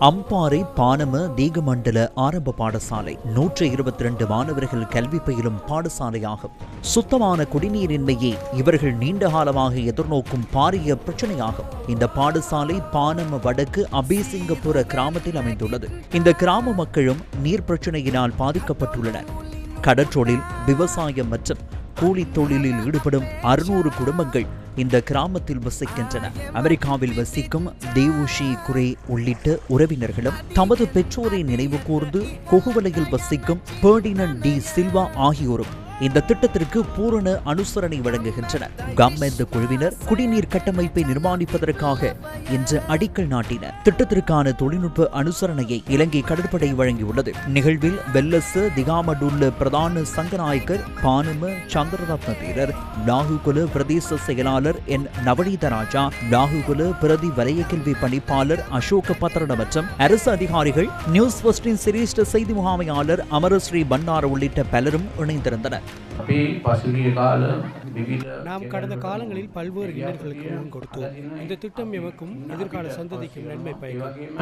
அம்பாறை பானம தீகமண்டல ஆரம்ப பாடசாலை நூற்றி இருபத்தி ரெண்டு மாணவர்கள் கல்வி பயிலும் பாடசாலையாகும். சுத்தமான குடிநீரின்மையே இவர்கள் நீண்ட காலமாக எதிர்நோக்கும் பாரிய பிரச்சனையாகும். இந்த பாடசாலை பானம வடக்கு அபிசிங்கபுர கிராமத்தில் அமைந்துள்ளது. இந்த கிராம மக்களும் நீர் பிரச்சனையினால் பாதிக்கப்பட்டுள்ளனர். கடற்றொழில் விவசாயம் மற்றும் கூலி தொழிலில் ஈடுபடும் அறுநூறு குடும்பங்கள் இந்த கிராமத்தில் வசிக்கின்றன. அமெரிக்காவில் வசிக்கும் தேவுஷி குரே உள்ளிட்ட உறவினர்களும் தமது பெற்றோரை நினைவு கூர்ந்து கொகுவலையில் வசிக்கும் பேர்டினன் டி சில்வா ஆகியோரும் இந்த திட்டத்திற்கு பூரண அனுசரணை வழங்குகின்றனர். கம்மெந்து குழுவினர் குடிநீர் கட்டமைப்பை நிர்மாணிப்பதற்காக இன்று அடிக்கல் நாட்டினர். திட்டத்திற்கான தொழில்நுட்ப அனுசரணையை இலங்கை கடற்படை வழங்கியுள்ளது. நிகழ்வில் வெல்லச திகாமடுள்ள பிரதான சங்கநாயக்கர் பானும சந்திரரத்ன தேரர் நாகுகுல பிரதேச செயலாளர் என். நவநீத ராஜா நாகுகுல பிரதி வலயக்கல்வி பணிப்பாளர் அசோக பத்ரன மற்றும் அரசு அதிகாரிகள் நியூஸ் ஃபர்ஸ்டின் சிரேஷ்ட செய்தி முகாமையாளர் அமரஸ்ரீ பண்டார உள்ளிட்ட பலரும் இணைந்திருந்தனர். நாம் கடந்த காலங்களில் பல்வேறு இளைஞர்களுக்கு முன் கொடுத்தோம். இந்த திட்டம் எமக்கும் எதிர்கால சந்ததிக்கும் நன்மை பயக்கும்.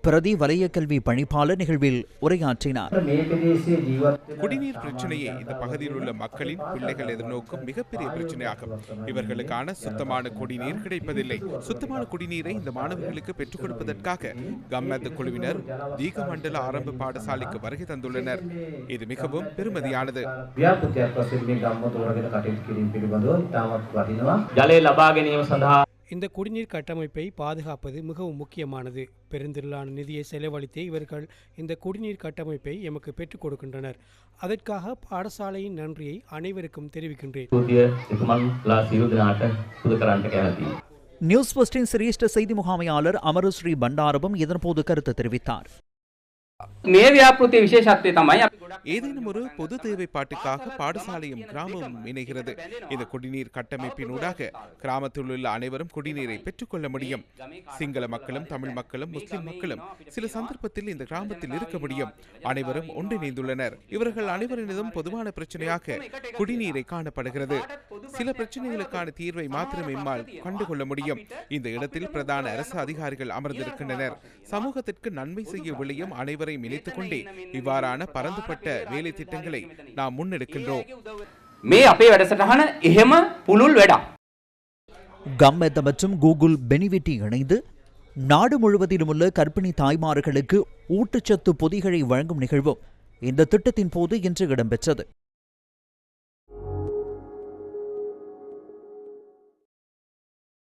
වගේම අනාගතයන අපේ පරම්පරාවට අවශ්‍ය වන. பிரதி வலயக்கல்வி பணிப்பாளர் நிகழ்வில் உரையாற்றினார் මේ ප්‍රදේශයේ ජීවත් වෙන குடிநீர் பிரச்சனையே இந்த பகுதியில் உள்ள மக்களின் பிள்ளைகள் எதிர்நோக்கும் மிகப்பெரிய பிரச்சனையாகும் இவர்களுக்கான சுத்தமான குடிநீர் கிடைப்பதில்லை சுத்தமான குடிநீரை இந்த மாணவர்களுக்கு பெற்றுக் கொடுப்பதற்காக கம்மத் குழுவினர் தீகமண்டல ஆரம்ப பாடசாலைக்கு வருகை தந்துள்ளனர் இது மிகவும் பெருமதியானது ව්‍යාපෘතියක් වශයෙන් මේ ගම්මුතුරගෙන කටයුතු කිරීම පිළිබඳව ඉතාමත් වටිනවා. ජලය ලබා ගැනීම සඳහා இந்த குடிநீர் கட்டமைப்பை பாதுகாப்பது மிகவும் முக்கியமானது. பெருந்திரளான நிதியை செலவழித்தே இவர்கள் இந்த குடிநீர் கட்டமைப்பை எமக்கு பெற்றுக் கொடுக்கின்றனர். அதற்காக பாடசாலையின் நன்றியை அனைவருக்கும் தெரிவிக்கின்றேன். நியூஸ் பஸ்டின் சிரேஷ்ட செய்தி முகாமையாளர் அமருஸ்ரீ பண்டாரவும் இதன்போது கருத்து தெரிவித்தார். ஏதேனும் ஒரு பொது தேவைப்பாட்டுக்காக பாடசாலையும் கிராமமும் இணைகிறது இந்த குடிநீர் கட்டமைப்பினூடாக கிராமத்தில் உள்ள அனைவரும் குடிநீரை பெற்றுக்கொள்ள முடியும் சிங்கள மக்களும் தமிழ் மக்களும் முஸ்லிம் மக்களும் சில சந்தர்ப்பத்தில் இந்த கிராமத்தில் இருக்க முடியும் அனைவரும் ஒன்றிணைந்துள்ளனர் இவர்கள் அனைவரினதும் பொதுவான பிரச்சனையாக குடிநீரை காணப்படுகிறது சில பிரச்சனைகளுக்கான தீர்வை மாத்திரம் எம்மால் கண்டுகொள்ள முடியும் இந்த இடத்தில் பிரதான அரசு அதிகாரிகள் அமர்ந்திருக்கின்றனர் சமூகத்திற்கு நன்மை செய்ய விளையும் அனைவரையும் இணைத்துக் கொண்டே இவ்வாறான பரந்துபட்ட வேலை திட்டங்களை நாம் முன்னெடுக்கின்றோம் මේ අපේ වැඩසටහන එහෙම පුළුල් වැඩක්. கம்மெத்த மற்றும் கூகுள் பெனிவிட்டி இணைந்து நாடு முழுவதிலும் உள்ள கர்ப்பிணி தாய்மார்களுக்கு ஊட்டச்சத்து பொதிகளை வழங்கும் நிகழ்வும் இந்த திட்டத்தின் போது இன்று இடம்பெற்றது